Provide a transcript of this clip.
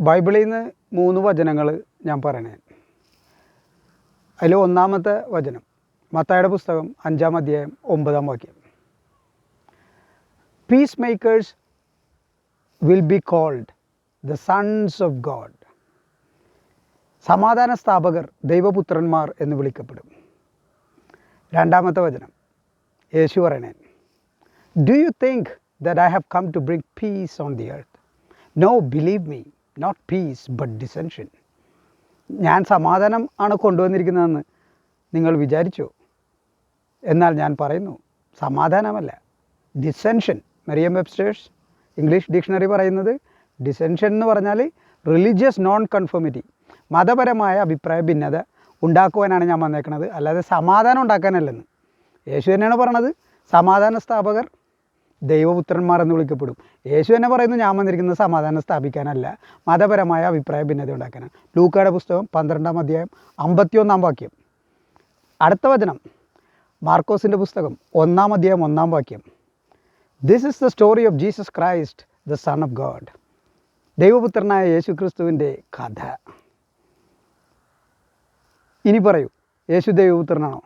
ബൈബിളിൽ നിന്ന് മൂന്ന് വചനങ്ങൾ ഞാൻ പറയണേ. അതിൽ ഒന്നാമത്തെ വചനം മത്തായുടെ പുസ്തകം അഞ്ചാം അധ്യായം ഒമ്പതാം വാക്യം. Peace makers will be called the sons of God സമാധാന സ്ഥാപകർ ദൈവപുത്രന്മാർ എന്ന് വിളിക്കപ്പെടും. രണ്ടാമത്തെ വചനം യേശു പറയണേ do you think that I have come to bring peace on the earth no believe me not peace but dissension ഞാൻ സമാധാനം ആണ് കൊണ്ടുവന്നിരിക്കുന്നതെന്ന് നിങ്ങൾ വിചാരിച്ചു. എന്നാൽ ഞാൻ പറയുന്നു സമാധാനമല്ല. Dissension Merriam Webster's English dictionary പറയുന്നത് ഡിസെൻഷൻ എന്ന് പറഞ്ഞാൽ റിലീജിയസ് നോൺ കൺഫോമിറ്റി മതപരമായ അഭിപ്രായ ഭിന്നത ഉണ്ടാക്കുവാനാണ് ഞാൻ വന്നേക്കുന്നത് അല്ലാതെ സമാധാനം ഉണ്ടാക്കാനല്ലെന്ന്. യേശു തന്നെയാണ് പറഞ്ഞത് സമാധാന സ്ഥാപകർ ദൈവപുത്രന്മാർ എന്ന് വിളിക്കപ്പെടും. യേശു എന്നെ പറയുന്നു ഞാൻ വന്നിരിക്കുന്നത് സമാധാനം സ്ഥാപിക്കാനല്ല മതപരമായ അഭിപ്രായ ഭിന്നത ഉണ്ടാക്കാനാണ്. ലൂക്കയുടെ പുസ്തകം പന്ത്രണ്ടാം അധ്യായം അമ്പത്തിയൊന്നാം വാക്യം. അടുത്ത വചനം മാർക്കോസിന്റെ പുസ്തകം ഒന്നാം അധ്യായം ഒന്നാം വാക്യം. This is the story of Jesus Christ the son of God ദൈവപുത്രനായ യേശു ക്രിസ്തുവിന്റെ കഥ. ഇനി പറയൂ യേശു ദൈവപുത്രനാണോ?